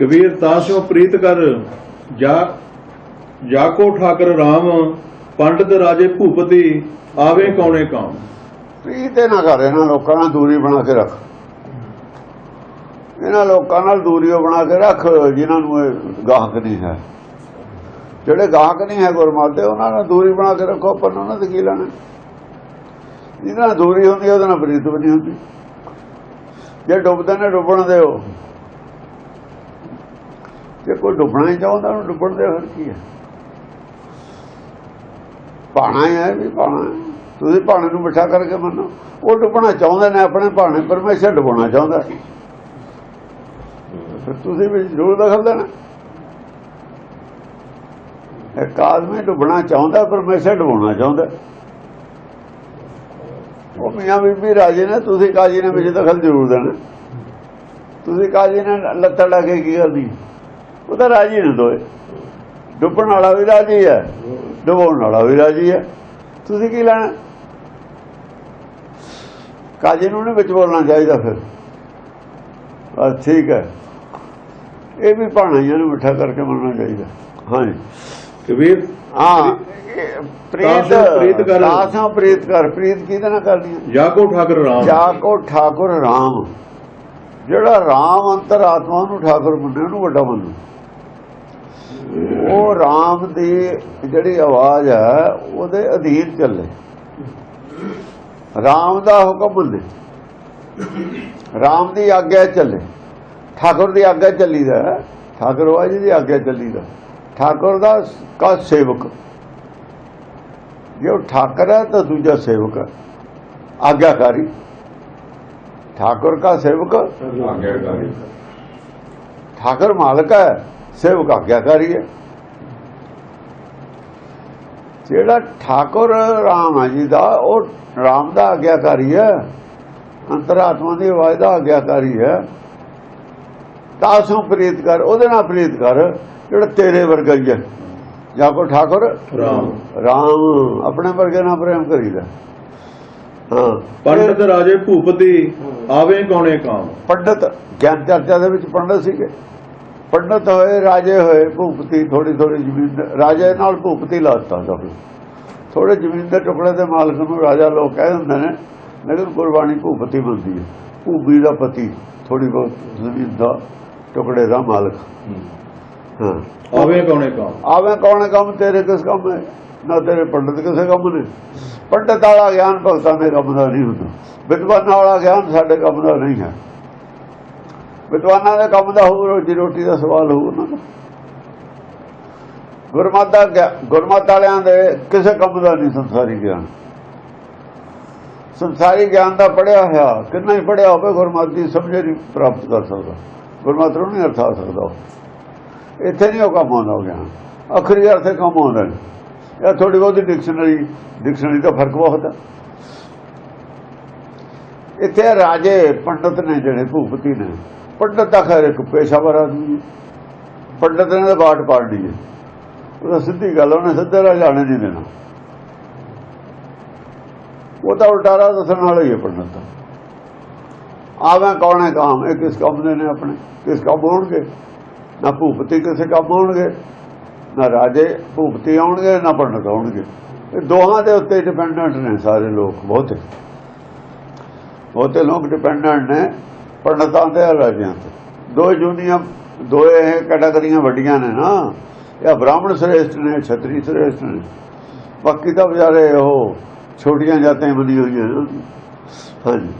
ਕਬੀਰ ਤਾਸ਼ੋ ਪ੍ਰੀਤ ਕਰ। ਜਾ ਜਾ ਕੋ ਠਾਕਰ RAM ਪੰਡਤ ਰਾਜੇ ਭੂਪਤੀ ਆਵੇ ਕੌਣੇ ਕਾਮ। ਪ੍ਰੀਤ ਨਾ ਕਰ ਇਹਨਾਂ ਲੋਕਾਂ ਨਾਲ ਦੂਰੀ ਬਣਾ ਕੇ ਰੱਖ। ਇਹਨਾਂ ਲੋਕਾਂ ਨਾਲ ਦੂਰੀ ਬਣਾ ਕੇ ਰੱਖ ਜਿਨ੍ਹਾਂ ਨੂੰ ਗਾਹਕ ਨਹੀਂ ਹੈ। ਜਿਹੜੇ ਗਾਹਕ ਨਹੀਂ ਹੈ ਗੁਰਮਤਿ ਉਹਨਾਂ ਨਾਲ ਦੂਰੀ ਬਣਾ ਕੇ ਰੱਖੋ ਪਰ ਉਹਨਾਂ ਤੇ ਕੀ ਲੈਣਾ? ਜਿਹਨਾਂ ਨਾਲ ਦੂਰੀ ਹੁੰਦੀ ਹੈ, ਉਹਦੇ ਨਾਲ ਪ੍ਰੀਤ ਵੀ ਨਹੀਂ ਹੁੰਦੀ। ਜੇ ਡੁੱਬਦੇ ਨੇ ਡੁੱਬਣ ਦਿਓ। ਜੇ ਕੋਈ ਡੁੱਬਣਾ ਹੀ ਚਾਹੁੰਦਾ, ਉਹਨੂੰ ਡੁੱਬਣ ਦੇ ਹੋਰ ਕੀ ਹੈ ਪਾਣਾ ਹੈ ਵੀ ਪਾਣਾ ਤੁਸੀਂ ਪਾਣੇ ਨੂੰ ਮਿੱਠਾ ਕਰਕੇ ਮੰਨੋ। ਉਹ ਡੁੱਬਣਾ ਚਾਹੁੰਦੇ ਨੇ, ਆਪਣੇ ਪਾਣੇ ਪਰਮੇਸ਼ਰ ਡੁੱਬਣਾ ਚਾਹੁੰਦਾ। ਫਿਰ ਤੁਸੀਂ ਵੀ ਜ਼ਰੂਰ ਦਖਲ ਦੇਣਾ। ਇੱਕ ਆਦਮੀ ਡੁੱਬਣਾ ਚਾਹੁੰਦਾ, ਪਰਮੇਸ਼ਰ ਡੁੱਬਣਾ ਚਾਹੁੰਦਾ। ਉਹ ਮੀਆਂ ਬੀਬੀ ਰਾਜੇ ਨੇ, ਤੁਸੀਂ ਕਾਜੀ ਨੇ ਵਿੱਚ ਦਖਲ ਜ਼ਰੂਰ ਦੇਣਾ। ਤੁਸੀਂ ਕਾਜੀ ਨੇ ਲੱਤਾਂ ਲਾ ਕੇ ਕੀ ਕਰਦੀ ਉਹ ਤਾਂ ਰਾਜੀ ਨੇ ਦੋਏ। ਡੁੱਬਣ ਵਾਲਾ ਵੀ ਰਾਜੀ ਹੈ ਡੁੱਬਣ ਵਾਲਾ ਵੀ ਰਾਜੀ ਹੈ। ਤੁਸੀਂ ਕੀ ਲੈਣਾ? ਕਾਜੀ ਨੂੰ ਨਹੀਂ ਵਿੱਚ ਬੋਲਣਾ ਚਾਹੀਦਾ ਫਿਰ। ਬਸ ਠੀਕ ਹੈ। ਇਹ ਵੀ ਭਾਣਾਈਆਂ ਨੂੰ ਮਿੱਠਾ ਕਰਕੇ ਮੰਨਣਾ ਚਾਹੀਦਾ। ਹਾਂਜੀ। ਕਬੀਰ ਹਾਂ। ਪ੍ਰੀਤ ਪ੍ਰੀਤ ਕਰ। ਤਾਸੋਂ ਪ੍ਰੀਤ ਕਰ। ਪ੍ਰੀਤ ਕਿਹਦੇ ਨਾਲ ਕਰਨੀ ਹੈ? ਜਾ ਕੋ ਠਾਕਰ RAM ਜਾ ਕੋ ਠਾਕੁਰ ਰਾਮ। ਜਿਹੜਾ ਰਾਮ ਅੰਤਰਾਤਮਾ ਨੂੰ ਠਾਕੁਰ ਮੰਨੇ ਉਹਨੂੰ ਵੱਡਾ ਮੰਨੋ। ਉਹ ਰਾਮ ਦੀ ਜਿਹੜੀ ਆਵਾਜ਼ ਹੈ ਉਹਦੇ ਅਧੀਨ ਚੱਲੇ। ਰਾਮ ਦਾ ਹੁਕਮ ਮੰਨੇ। RAM ਦੀ ਆਗਿਆ ਚੱਲੇ। ਠਾਕੁਰ ਦੀ ਆਗਿਆ ਚੱਲੀ ਦਾ ਠਾਕੁਰ ਉਹ ਦੀ ਆਗਿਆ ਚੱਲੀ ਦਾ ਠਾਕੁਰ ਦਾ ਕਾ ਸੇਵਕ। ਜੇ ਉਹ ਠਾਕਰ ਹੈ ਤਾਂ ਦੂਜਾ ਸੇਵਕ ਆਗਿਆਕਾਰੀ। ਠਾਕੁਰ ਦਾ ਸੇਵਕ। ਆਗਿਆਕਾਰੀ। ਠਾਕੁਰ ਮਾਲਕ ਹੈ। ਸੇਵਕ ਆਗਿਆਕਾਰੀ ਹੈ। ਜਿਹੜਾ ਠਾਕੁਰ ਰਾਮ ਜੀ ਦਾ ਉਹ ਰਾਮ ਦਾ ਆਗਿਆਕਾਰੀ ਹੈ। ਅੰਤਰਾਤਮਾ ਦੀ ਆਵਾਜ਼ ਦਾ ਆਗਿਆਕਾਰੀ ਹੈ। ਤਾਸੋਂ ਪ੍ਰੀਤ ਕਰ ਉਹਦੇ ਨਾਲ ਪ੍ਰੀਤ ਕਰ ਜਿਹੜਾ ਤੇਰੇ ਵਰਗਾ ਹੀ ਹੈ। ਜਾਂ ਕੋ ਠਾਕੁਰ? ਰਾਮ। ਰਾਮ ਆਪਣੇ ਵਰਗੇ ਨਾਲ ਪ੍ਰੇਮ ਕਰੀਦਾ। ਹਾਂ। ਪੰਡਤ ਰਾਜੇ ਭੂਪਤੀ ਆਵੇ ਕੋਣੇ ਕਾਮ? ਪੰਡਤ ਗਿਆਨ ਚਰਚਾ ਦੇ ਵਿੱਚ ਪੰਡਤ ਸੀਗੇ। ਪੰਡਤ ਹੋਏ ਰਾਜੇ ਹੋਏ ਭੂਪਤੀ ਥੋੜੀ ਥੋੜੀ ਜ਼ਮੀਨ ਰਾਜੇ ਨਾਲ ਭੂਪਤੀ ਲਾਤਾ ਸਭ ਥੋੜੇ ਜ਼ਮੀਨ ਦੇ ਟੁਕੜੇ ਦੇ ਮਾਲਕ ਨੂੰ ਰਾਜਾ ਲੋਕ ਕਹਿ ਦਿੰਦੇ ਨੇ ਲੇਕਿਨ ਗੁਰਬਾਣੀ ਭੂਪਤੀ ਬੰਦੀ ਹੈ। ਭੂਪੀ ਦਾ ਪਤੀ ਥੋੜੀ ਬਹੁਤ ਜ਼ਮੀਨ ਦਾ ਟੁਕੜੇ ਦਾ ਮਾਲਕ। ਹਾਂ। ਆਵੇ ਕੌਣੇ ਕਾਮ? ਆਵੇਂ ਕੌਣ ਕੰਮ ਤੇਰੇ ਕਿਸ ਕੰਮ ਹੈ? ਨਾ ਤੇਰੇ ਪੰਡਤ ਕਿਸੇ ਕੰਮ ਨੇ। ਪੰਡਤ ਵਾਲਾ ਗਿਆਨ ਭਗਤਾਂ ਦੇ ਕੰਮ ਦਾ ਨਹੀਂ ਹੁੰਦਾ। ਵਿਦਵਾਨਾਂ ਵਾਲਾ ਗਿਆਨ ਸਾਡੇ ਕੰਮ ਦਾ ਨਹੀਂ ਹੈ। ਵਿਦਵਾਨਾਂ ਦੇ ਕੰਮ ਦਾ ਹੋਊ, ਰੋਜੀ ਰੋਟੀ ਦਾ ਸਵਾਲ ਹੋਊ ਉਹਨਾਂ ਦਾ। ਗੁਰਮਤਿ ਦਾ ਵਾਲਿਆਂ ਦੇ ਕਿਸੇ ਕੰਮ ਦਾ ਨਹੀਂ ਸੰਸਾਰੀ ਗਿਆਨ। ਸੰਸਾਰੀ ਗਿਆਨ ਦਾ ਪੜਿਆ ਹੋਇਆ, ਕਿੰਨਾ ਹੀ ਪੜਿਆ ਹੋਵੇ, ਗੁਰਮਤਿ ਦੀ ਸਮਝ ਨਹੀਂ ਪ੍ਰਾਪਤ ਕਰ ਸਕਦਾ। ਗੁਰਮਤਿ ਨੂੰ ਨਹੀਂ ਅਰਥਾ ਸਕਦਾ। ਇੱਥੇ ਨਹੀਂ ਉਹ ਕੰਮ ਆਉਂਦਾ ਉਹ ਗਿਆਨ। ਅਖਰੀ ਅਰਥ ਕੰਮ ਆਉਂਦਾ ਇਹ ਥੋੜੀ ਬਹੁਤੀ ਡਿਕਸ਼ਨਰੀ ਡਿਕਸ਼ਨਰੀ ਦਾ ਫ਼ਰਕ ਬਹੁਤ ਹੈ। ਇੱਥੇ ਰਾਜੇ, ਪੰਡਤ ਨੇ ਜਿਹੜੇ ਭੂਪਤੀ ਨੇ ਪੰਡਤ ਦਾ ਖੈਰ ਇੱਕ ਪੇਸ਼ਾਵਰ ਆਦਮੀ ਪੰਡਤ ਨੇ ਤਾਂ ਬਾਟ ਪਾੜਨੀ ਹੈ। ਉਹਦਾ ਸਿੱਧੀ ਗੱਲ ਉਹਨੇ ਸਿੱਧੇ ਰਾਹ ਜਾਣੇ ਨਹੀਂ ਦੇਣਾ। ਉਹ ਤਾਂ ਉਲਟਾਰਾ ਦੱਸਣ ਵਾਲਾ ਹੀ ਹੈ ਪੰਡਤ ਆਵੇਂ ਕੌਣ ਹੈ ਕਾਮ? ਇਹ ਕਿਸ ਕੰਮ ਦੇ ਨੇ ਆਪਣੇ? ਕਿਸ ਕੰਮ ਹੋਣਗੇ? ਨਾ ਭੂਪਤੀ ਕਿਸੇ ਕੰਮ ਆਉਣਗੇ ਨਾ ਰਾਜੇ ਭੂਪਤੀ ਆਉਣਗੇ, ਨਾ ਪੰਡਤ ਆਉਣਗੇ। ਇਹ ਦੋਹਾਂ ਦੇ ਉੱਤੇ ਡਿਪੈਂਡੈਂਟ ਨੇ ਸਾਰੇ ਲੋਕ, ਬਹੁਤੇ। ਬਹੁਤੇ ਲੋਕ ਡਿਪੈਂਡੈਂਟ ਨੇ। ਪੰਡਤਾਂ ਤੇ ਰਾਜਿਆਂ ਤੇ। ਦੋ ਜੁਨੀਆਂ, ਦੋ ਇਹ ਕੈਟਾਗਰੀਆਂ ਵੱਡੀਆਂ ਨੇ ਨਾ। ਇਹ ਬ੍ਰਾਹਮਣ ਸ੍ਰੇਸ਼ਟ ਨੇ, ਛਤਰੀ ਸ੍ਰੇਸ਼ਟ ਨੇ। ਬਾਕੀ ਤਾਂ ਵਿਚਾਰੇ ਉਹ ਛੋਟੀਆਂ ਜਾਤਾਂ ਹੀ ਬਣੀ ਹੋਈਆਂ ਹਾਂਜੀ।